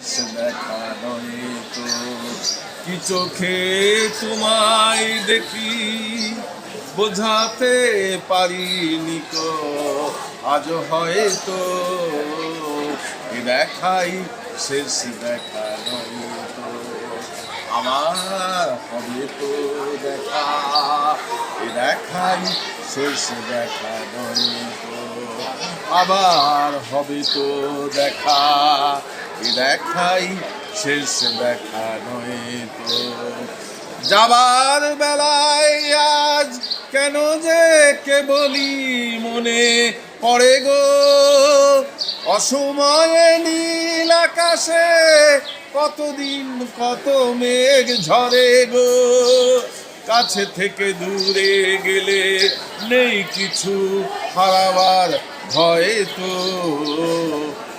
দেখা তো কি চোখে তোমায় দেখি, বোঝাতে পারিনি কো আজ হয়তো দেখাই, শেষ দেখা নয় তো আমার হবে তো দেখা দেখাই, শেষ দেখা নয় তো আবার হবে তো দেখা দেখাই, শেষ দেখা যাবার বেলায় আজ কেন যে কে বলি মনে পড়ে গো? অসময়ে নীল আকাশে কতদিন কত মেঘ ঝরে গো? কাছে থেকে দূরে গেলে নেই কিছু হারাবার ভয় তো।